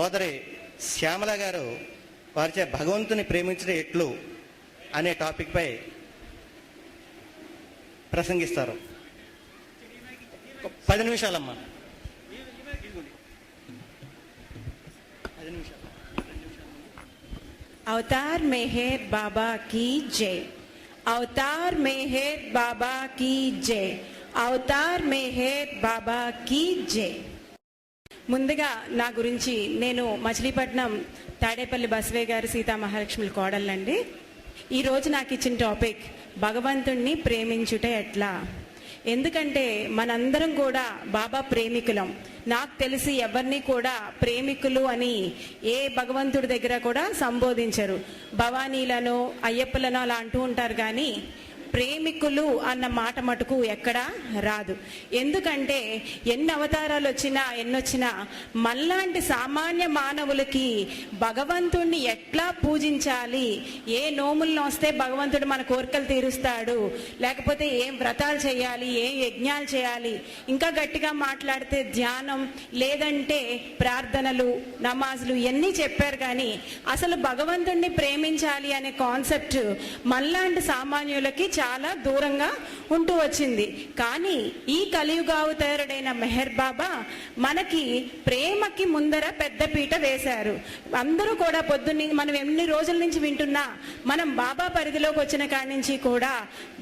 సోదరి శ్యామల గారు వారిచే భగవంతుని ప్రేమించడం ఎట్లు అనే టాపిక్పై ప్రసంగిస్తారు. పది నిమిషాలమ్మా. అవతార్ మెహేర్ బాబా కీ జై. అవతార్ మెహేర్ బాబా కీ జై. అవతార్ మెహేర్ బాబా కీ జై. ముందుగా నా గురించి నేను మచిలీపట్నం తాడేపల్లి బసవే గారు సీతా మహాలక్ష్మి కోడళ్ళండి ఈరోజు నాకు ఇచ్చిన టాపిక్ భగవంతుణ్ణి ప్రేమించుట ఎట్లా? ఎందుకంటే మనందరం కూడా బాబా ప్రేమికులం. నాకు తెలిసి ఎవరిని కూడా ప్రేమికులు అని ఏ భగవంతుడి దగ్గర కూడా సంబోధించరు. భవానీలను అయ్యప్పలను అలా అంటూ ఉంటారు కానీ ప్రేమికులు అన్న మాట మటుకు ఎక్కడా రాదు. ఎందుకంటే ఎన్ని అవతారాలు వచ్చినా ఎన్నొచ్చినా మళ్ళాంటి సామాన్య మానవులకి భగవంతుణ్ణి ఎట్లా పూజించాలి? ఏ నోములను వస్తే భగవంతుడు మన కోరికలు తీరుస్తాడు? లేకపోతే ఏం వ్రతాలు చేయాలి? ఏ యజ్ఞాలు చేయాలి? ఇంకా గట్టిగా మాట్లాడితే ధ్యానం లేదంటే ప్రార్థనలు నమాజులు ఇవన్నీ చెప్పారు కానీ అసలు భగవంతుణ్ణి ప్రేమించాలి అనే కాన్సెప్ట్ మళ్ళాంటి సామాన్యులకి చాలా దూరంగా ఉంటూ వచ్చింది. కానీ ఈ కలియుగావతారుడైన మెహర్ బాబా మనకి ప్రేమకి ముందర పెద్ద పీట వేశారు. అందరూ కూడా పొద్దున్న మనం ఎన్ని రోజుల నుంచి వింటున్నా మనం బాబా పరిధిలోకి వచ్చిన కాడి నుంచి కూడా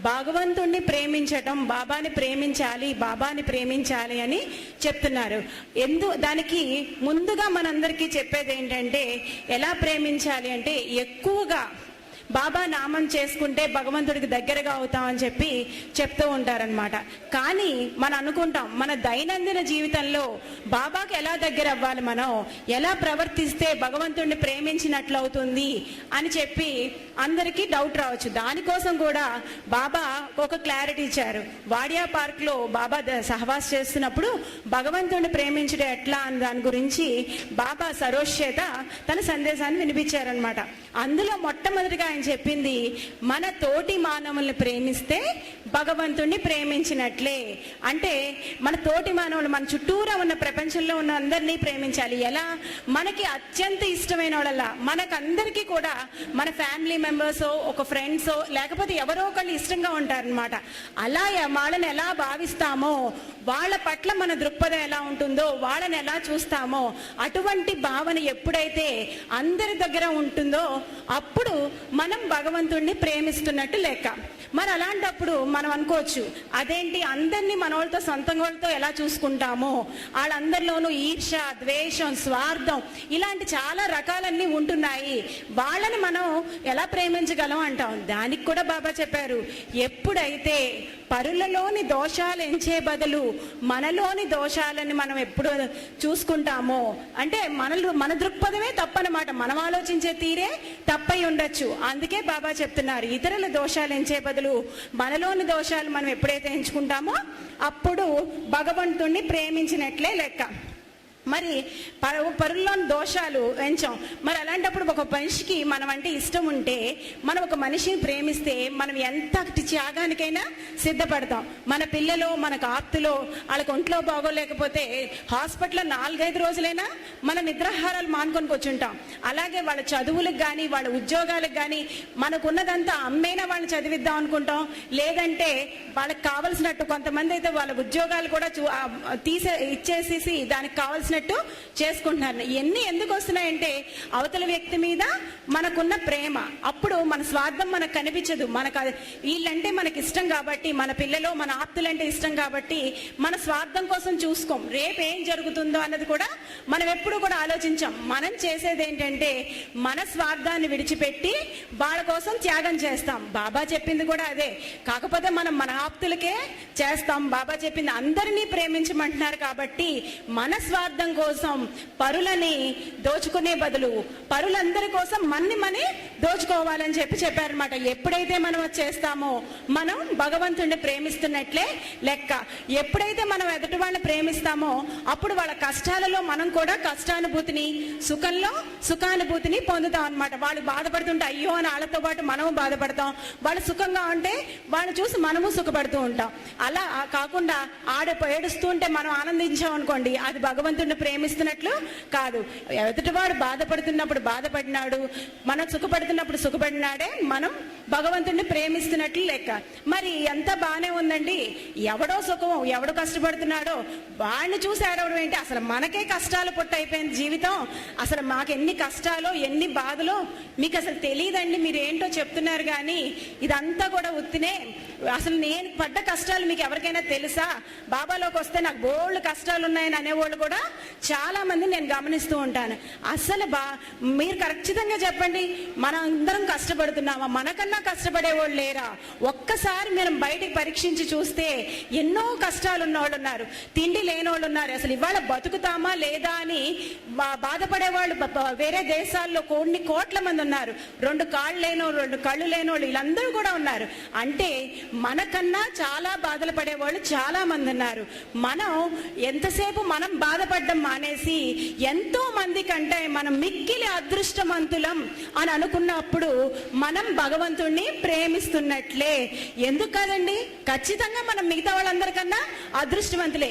భగవంతుణ్ణి ప్రేమించటం బాబాని ప్రేమించాలి బాబాని ప్రేమించాలి అని చెప్తున్నారు. ఎందు దానికి ముందుగా మనందరికీ చెప్పేది ఏంటంటే ఎలా ప్రేమించాలి అంటే ఎక్కువగా బాబా నామం చేసుకుంటే భగవంతుడికి దగ్గరగా అవుతామని చెప్పి చెప్తూ ఉంటారనమాట కానీ మనం అనుకుంటాం మన దైనందిన జీవితంలో బాబాకి ఎలా దగ్గర అవ్వాలి మనం? ఎలా ప్రవర్తిస్తే భగవంతుడిని ప్రేమించినట్లు అవుతుంది అని చెప్పి అందరికీ డౌట్ రావచ్చు. దానికోసం కూడా బాబా ఒక క్లారిటీ ఇచ్చారు. వాడియా పార్క్లో బాబా ద- సహవాస్ చేస్తున్నప్పుడు భగవంతుడిని ప్రేమించడం ఎట్లా అని దాని గురించి బాబా సరోజ్ చేత తన సందేశాన్ని వినిపించారనమాట అందులో మొట్టమొదటిగా ఆయన చెప్పింది. మన తోటి మానవుల్ని ప్రేమిస్తే భగవంతుణ్ణి ప్రేమించినట్లే. అంటే మన తోటి మానవులు మన చుట్టూరా ఉన్న ప్రపంచంలో ఉన్న అందరినీ ప్రేమించాలి. ఎలా? మనకి అత్యంత ఇష్టమైన వాళ్ళ మనకందరికీ కూడా మన ఫ్యామిలీ మెంబర్సో ఒక ఫ్రెండ్సో లేకపోతే ఎవరో ఒకళ్ళు ఇష్టంగా ఉంటారనమాట అలా వాళ్ళని ఎలా భావిస్తామో వాళ్ళ పట్ల మన దృక్పథం ఎలా ఉంటుందో వాళ్ళని ఎలా చూస్తామో అటువంటి భావన ఎప్పుడైతే అందరి దగ్గర ఉంటుందో అప్పుడు మన భగవంతుణ్ణి ప్రేమిస్తున్నట్టు లెక్క. మరి అలాంటప్పుడు మనం అనుకోవచ్చు అదేంటి అందరినీ మన వాళ్ళతో సొంతం వాళ్ళతో ఎలా చూసుకుంటామో? వాళ్ళందరిలోనూ ఈర్ష ద్వేషం స్వార్థం ఇలాంటి చాలా రకాలన్నీ ఉంటున్నాయి. వాళ్ళని మనం ఎలా ప్రేమించగలం అంటాం? దానికి కూడా బాబా చెప్పారు ఎప్పుడైతే పరులలోని దోషాలు ఎంచే బదులు మనలోని దోషాలని మనం ఎప్పుడు చూసుకుంటామో అంటే మనలో మన దృక్పథమే తప్పనమాట. మనం ఆలోచించే తీరే తప్పై ఉండొచ్చు. అందుకే బాబా చెప్తున్నారు ఇతరుల దోషాలు ఎంచే బదులు మనలోని దోషాలు మనం ఎప్పుడైతే ఎంచుకుంటామో అప్పుడు భగవంతుణ్ణి ప్రేమించినట్లే లెక్క. మరి పరు పరుల్లోని దోషాలు ఎంచాం. మరి అలాంటప్పుడు ఒక మనిషికి మనం అంటే ఇష్టం ఉంటే మనం ఒక మనిషిని ప్రేమిస్తే మనం ఎంత త్యాగానికైనా సిద్ధపడతాం. మన పిల్లలు మనకు ఆప్తులో వాళ్ళకి ఒంట్లో బాగోలేకపోతే హాస్పిటల్లో నాలుగైదు రోజులైనా మన నిద్రాహారాలు మానుకొని కూర్చుంటాం. అలాగే వాళ్ళ చదువులకు కానీ వాళ్ళ ఉద్యోగాలకు కానీ మనకున్నదంతా అమ్మైనా వాళ్ళని చదివిద్దాం అనుకుంటాం. లేదంటే వాళ్ళకి కావలసినట్టు కొంతమంది అయితే వాళ్ళ ఉద్యోగాలు కూడా చూ- తీసే ఇచ్చేసేసి దానికి కావాల్సిన వచ్చినట్టు చేసుకుంటున్నారు. ఎన్ని ఎందుకు వస్తున్నాయంటే అవతల వ్యక్తి మీద మనకున్న ప్రేమ. అప్పుడు మన స్వార్థం మనకు కనిపించదు. మనకు వీళ్ళంటే మనకి ఇష్టం కాబట్టి మన పిల్లలు మన ఆప్తులంటే ఇష్టం కాబట్టి మన స్వార్థం కోసం చూసుకోం. రేపు ఏం జరుగుతుందో అన్నది కూడా మనం ఎప్పుడు కూడా ఆలోచించాం. మనం చేసేది ఏంటంటే మన స్వార్థాన్ని విడిచిపెట్టి వాళ్ళ కోసం త్యాగం చేస్తాం. బాబా చెప్పింది కూడా అదే. కాకపోతే మనం మన ఆప్తులకే చేస్తాం. బాబా చెప్పింది అందరినీ ప్రేమించమంటున్నారు కాబట్టి మన స్వార్థం కోసం పరులని దోచుకునే బదులు పరులందరి కోసం మన్ని మని దోచుకోవాలని చెప్పి చెప్పారనమాట ఎప్పుడైతే మనం అది చేస్తామో మనం భగవంతుడిని ప్రేమిస్తున్నట్లే లెక్క. ఎప్పుడైతే మనం ఎదుటి వాళ్ళని ప్రేమిస్తామో అప్పుడు వాళ్ళ కష్టాలలో మనం కూడా కష్టానుభూతిని సుఖంలో సుఖానుభూతిని పొందుతాం అనమాట వాళ్ళు బాధపడుతుంటే అయ్యో అని వాళ్ళతో పాటు మనము బాధపడతాం. వాళ్ళు సుఖంగా ఉంటే వాళ్ళని చూసి మనము సుఖపడుతూ ఉంటాం. అలా కాకుండా ఆడ ఏడుస్తూ ఉంటే మనం ఆనందించాం అనుకోండి అది భగవంతుడిని నన్ను ప్రేమిస్తున్నట్లు కాదు. ఎదుటివాడు బాధపడుతున్నప్పుడు బాధపడినాడు మనం సుఖపడుతున్నప్పుడు సుఖపడినాడే మనం భగవంతుడిని ప్రేమిస్తున్నట్లు లెక్క. మరి ఎంత బాగానే ఉందండి? ఎవడో సుఖం ఎవడు కష్టపడుతున్నాడో వాడిని చూసి ఏడవడం ఏంటి? అసలు మనకే కష్టాలు పుట్టయిపోయింది జీవితం. అసలు మాకు ఎన్ని కష్టాలు ఎన్ని బాధలు మీకు అసలు తెలియదండి మీరు ఏంటో చెప్తున్నారు కానీ ఇదంతా కూడా ఉత్తినే అసలు నేను పడ్డ కష్టాలు మీకు ఎవరికైనా తెలుసా? బాబాలోకి వస్తే నాకు బోళ్ళు కష్టాలు ఉన్నాయని అనేవాళ్ళు కూడా చాలా మంది నేను గమనిస్తూ ఉంటాను. అసలు బా మీరు ఖచ్చితంగా చెప్పండి మనం అందరం కష్టపడుతున్నామా? మనకన్నా కష్టపడే వాళ్ళు లేరా? ఒక్కసారి మనం బయటికి పరీక్షించి చూస్తే ఎన్నో కష్టాలు ఉన్నవాళ్ళు ఉన్నారు. తిండి లేని ఉన్నారు. అసలు ఇవాళ బతుకుతామా లేదా అని బాధపడే వాళ్ళు వేరే దేశాల్లో కొన్ని కోట్ల మంది ఉన్నారు. రెండు కాళ్ళు లేనోళ్ళు రెండు కళ్ళు లేనోళ్ళు వీళ్ళందరూ కూడా ఉన్నారు. అంటే మనకన్నా చాలా బాధలు పడేవాళ్ళు చాలా మంది ఉన్నారు. మనం ఎంతసేపు మనం బాధపడడం మానేసి ఎంతో మంది కంటే మనం మిక్కిలి అదృష్టవంతులం అని అనుకున్నప్పుడు మనం భగవంతుణ్ణి ప్రేమిస్తున్నట్లే. ఎందుకు కాదండి ఖచ్చితంగా మనం మిగతా వాళ్ళందరికన్నా అదృష్టవంతులే.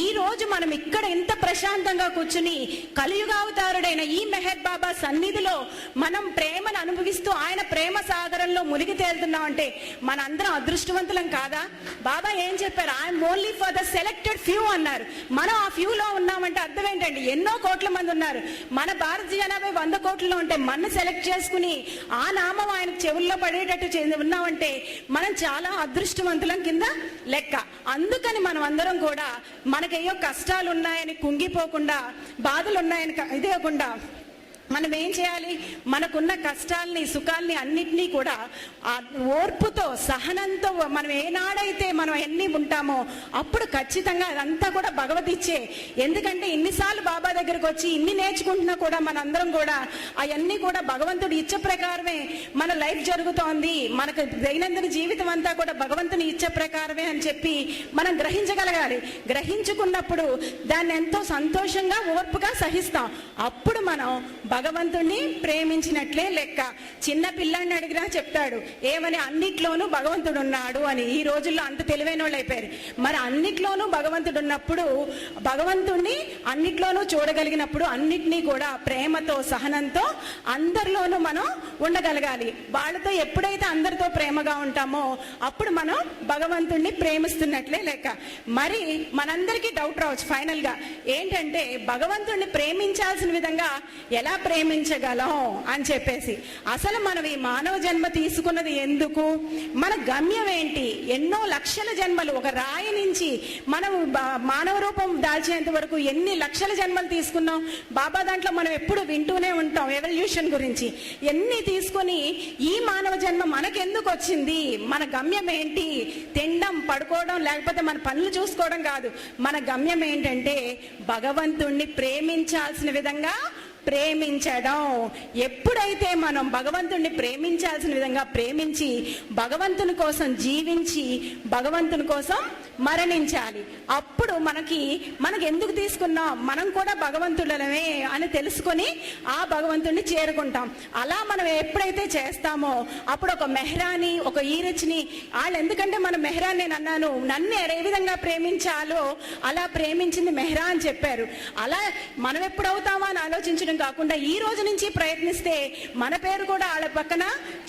ఈ రోజు మనం ఇక్కడ ఎంత ప్రశాంతంగా కూర్చుని కలియుగావతారుడైన ఈ మెహర్ బాబా సన్నిధిలో మనం ప్రేమను అనుభవిస్తూ ఆయన ప్రేమ సాగరంలో మునిగి తేలుతున్నాం అంటే మనందరం అదృష్టవంతులం కాదా? బాబా ఏం చెప్పారు? I'm only for the selected few అన్నారు. మనం ఆ ఫ్యూ లో ఉన్నామంటే అర్థం ఏంటండి? ఎన్నో కోట్ల మంది ఉన్నారు. మన భారత జనాభా వంద కోట్లలో ఉంటే మన సెలెక్ట్ చేసుకుని ఆ నామం ఆయన చెవుల్లో పడేటట్టు చే- ఉన్నామంటే మనం చాలా అదృష్టవంతులం కింద లెక్క. అందుకని మనం అందరం కూడా మనకేయో కష్టాలు ఉన్నాయని కుంగిపోకుండా బాధలు ఉన్నాయని క- మనం ఏం చేయాలి? మనకున్న కష్టాల్ని సుఖాల్ని అన్నిటినీ కూడా ఆ ఓర్పుతో సహనంతో మనం ఏనాడైతే మనం ఎన్ని ఉంటామో అప్పుడు ఖచ్చితంగా అదంతా కూడా భగవద్ ఇచ్చే ఎందుకంటే ఇన్నిసార్లు బాబా దగ్గరకు వచ్చి ఇన్ని నేర్చుకుంటున్నా కూడా మనందరం కూడా అవన్నీ కూడా భగవంతుడి ఇచ్చ ప్రకారమే మన లైఫ్ జరుగుతోంది. మనకు దైనందిన జీవితం అంతా కూడా భగవంతుని ఇచ్చ ప్రకారమే అని చెప్పి మనం గ్రహించగలగాలి. గ్రహించుకున్నప్పుడు దాన్ని ఎంతో సంతోషంగా ఓర్పుగా సహిస్తాం. అప్పుడు మనం భగవంతుణ్ణి ప్రేమించినట్లే లెక్క. చిన్న పిల్లాన్ని అడిగినా చెప్తాడు ఏమని అన్నిట్లోనూ భగవంతుడు ఉన్నాడు అని. ఈ రోజుల్లో అంత తెలివైన వాళ్ళు అయిపోయారు. మరి అన్నిట్లోనూ భగవంతుడు ఉన్నప్పుడు భగవంతుణ్ణి అన్నిట్లోనూ చూడగలిగినప్పుడు అన్నిటినీ కూడా ప్రేమతో సహనంతో అందరిలోనూ మనం ఉండగలగాలి. వాళ్ళతో ఎప్పుడైతే అందరితో ప్రేమగా ఉంటామో అప్పుడు మనం భగవంతుణ్ణి ప్రేమిస్తున్నట్లే లెక్క. మరి మనందరికీ డౌట్ రావచ్చు ఫైనల్గా ఏంటంటే భగవంతుణ్ణి ప్రేమించాల్సిన విధంగా ఎలా ప్రేమించగలం అని చెప్పేసి. అసలు మనం ఈ మానవ జన్మ తీసుకున్నది ఎందుకు? మన గమ్యం ఏంటి? ఎన్నో లక్షల జన్మలు ఒక రాయి నుంచి మనం మానవ రూపం దాల్చేంత వరకు ఎన్ని లక్షల జన్మలు తీసుకున్నాం? బాబా దాంట్లో మనం ఎప్పుడు వింటూనే ఉంటాం ఎవల్యూషన్ గురించి. ఎన్ని తీసుకొని ఈ మానవ జన్మ మనకెందుకు వచ్చింది? మన గమ్యం ఏంటి? తినడం పడుకోవడం లేకపోతే మన పనులు చూసుకోవడం కాదు. మన గమ్యం ఏంటంటే భగవంతుణ్ణి ప్రేమించాల్సిన విధంగా ప్రేమించడం. ఎప్పుడైతే మనం భగవంతుణ్ణి ప్రేమించాల్సిన విధంగా ప్రేమించి భగవంతుని కోసం జీవించి భగవంతుని కోసం మరణించాలి. అప్పుడు మనకి మనకి ఎందుకు తీసుకున్నాం? మనం కూడా భగవంతుడమే అని తెలుసుకొని ఆ భగవంతుణ్ణి చేరుకుంటాం. అలా మనం ఎప్పుడైతే చేస్తామో అప్పుడు ఒక మెహ్రాని ఒక ఈరచ్ని వాళ్ళు ఎందుకంటే మన మెహరాన్ నేను అన్నాను నన్ను ఏ విధంగా ప్రేమించాలో అలా ప్రేమించింది మెహ్రా అని చెప్పారు. అలా మనం ఎప్పుడవుతామా అని ఆలోచించడం కాకుండా ఈ రోజు నుంచి ప్రయత్నిస్తే మన పేరు కూడా వాళ్ళ పక్కన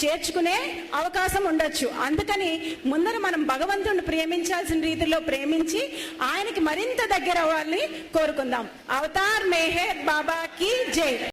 చేర్చుకునే అవకాశం ఉండొచ్చు. అందుకని ముందర మనం భగవంతుడిని ప్రేమించాల్సిన రీతిలో ప్రేమించి ఆయనకి మరింత దగ్గర అవ్వాలని కోరుకుందాం. అవతార్ మేహర్ బాబాకి జై.